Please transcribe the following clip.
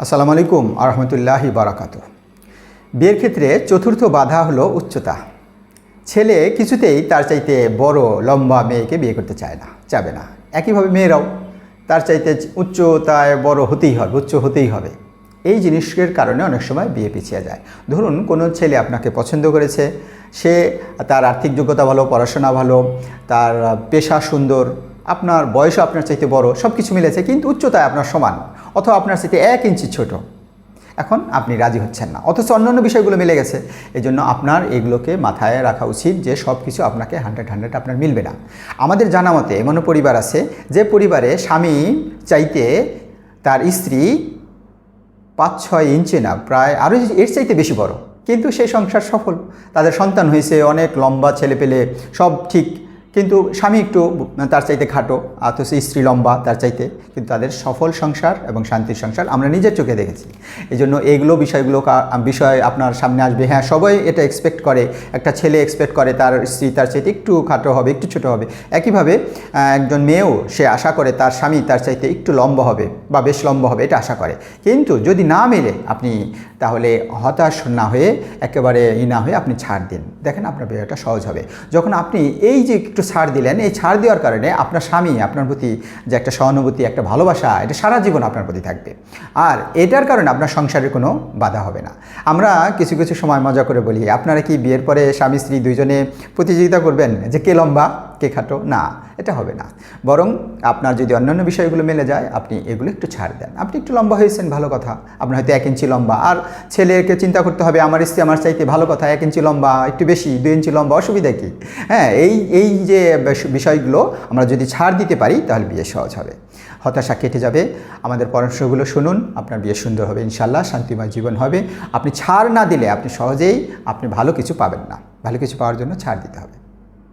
আসসালামু আলাইকুম আরহামতুল্লাহি বারাকাতু বিয়ের ক্ষেত্রে চতুর্থ বাধা হলো উচ্চতা। ছেলে কিছুতেই তার চাইতে বড়, লম্বা মেয়েকে বিয়ে করতে চায় না, চাবে না। একইভাবে মেয়েরাও তার চাইতে উচ্চতায় বড় হতেই হবে, উচ্চ হতেই হবে। এই জিনিসের কারণে অনেক সময় বিয়ে পিছিয়ে যায়। ধরুন, কোনো ছেলে আপনাকে পছন্দ করেছে, সে তার আর্থিক যোগ্যতা ভালো, পড়াশোনা ভালো, তার পেশা সুন্দর, আপনার বয়সও আপনার চাইতে বড় সব কিছু মিলেছে, কিন্তু উচ্চতায় আপনার সমান। অথবা আপনার চাইতে এক ইঞ্চি ছোট। এখন আপনি রাজি হচ্ছেন না। অথচ অন্যান্য বিষয়গুলো মিলে গেছে। এই জন্য আপনার এগুলোকে মাথায় রাখা উচিত যে সব কিছু আপনাকে হান্ড্রেড হান্ড্রেড আপনার মিলবে না। আমাদের জানা মতে এমনও পরিবার আছে যে পরিবারে স্বামী চাইতে তার স্ত্রী পাঁচ, ছয় ইঞ্চি না, প্রায় আরও এর চাইতে বেশি বড়। কিন্তু সেই সংসার সফল। তাদের সন্তান হয়েছে, অনেক লম্বা ছেলে পেলে সব ঠিক। কিন্তু স্বামী একটু তার চাইতে খাটো, অথচ স্ত্রী লম্বা তার চাইতে, কিন্তু তাদের সফল সংসার এবং শান্তির সংসার আমরা নিজের চোখে দেখেছি। এই জন্য এইগুলো বিষয়গুলো বিষয় আপনার সামনে আসবে। হ্যাঁ সবাই এটা এক্সপেক্ট করে, একটা ছেলে এক্সপেক্ট করে, তার স্ত্রী তার চাইতে একটু খাটো হবে, একটু ছোট হবে। একইভাবে একজন মেয়েও সে আশা করে তার স্বামী তার চাইতে একটু লম্বা হবে বা বেশ লম্বা হবে, এটা আশা করে। কিন্তু যদি না মেলে, আপনি তাহলে হতাশ না হয়ে, একেবারে ই না হয়ে আপনি ছাড় দিন। দেখেন আপনার বিয়েটা সহজ হবে। যখন আপনি এই যে একটু ছাড় দিলেন। এই ছাড় দেওয়ার কারণে আপনার স্বামী আপনার প্রতি যে একটা সহানুভূতি, একটা ভালোবাসা, এটা সারা জীবন আপনার প্রতি থাকবে। আর এটার কারণে আপনার সংসারের কোনো বাধা হবে না। আমরা কিছু কিছু সময় মজা করে বলি, আপনারা কি বিয়ের পরে স্বামী, স্ত্রী দুইজনে প্রতিযোগিতা করবেন? যে কে লম্বা? কে খাটো? না, এটা হবে না। বরং আপনার যদি অন্যান্য বিষয়গুলো মেলে যায়, আপনি এগুলো একটু ছাড় দেন। আপনি একটু লম্বা হয়েছেন, ভালো কথা। আপনার হয়তো এক ইঞ্চি লম্বা। আর ছেলেকে চিন্তা করতে হবে, আমার স্ত্রী আমার চাইতে ভালো কথা, এক ইঞ্চি লম্বা, একটু বেশি, দুই ইঞ্চি লম্বা, অসুবিধা কী? হ্যাঁ এই এই যে বিষয়গুলো আমরা যদি ছাড় দিতে পারি, তাহলে বিয়ে সহজ হবে। হতাশা কেটে যাবে। আমাদের পরামর্শগুলো শুনুন, আপনার বিয়ে সুন্দর হবে ইনশাল্লাহ শান্তিময় জীবন হবে। আপনি ছাড় না দিলে, আপনি সহজেই আপনি ভালো কিছু পাবেন না। ভালো কিছু পাওয়ার জন্য ছাড় দিতে হবে।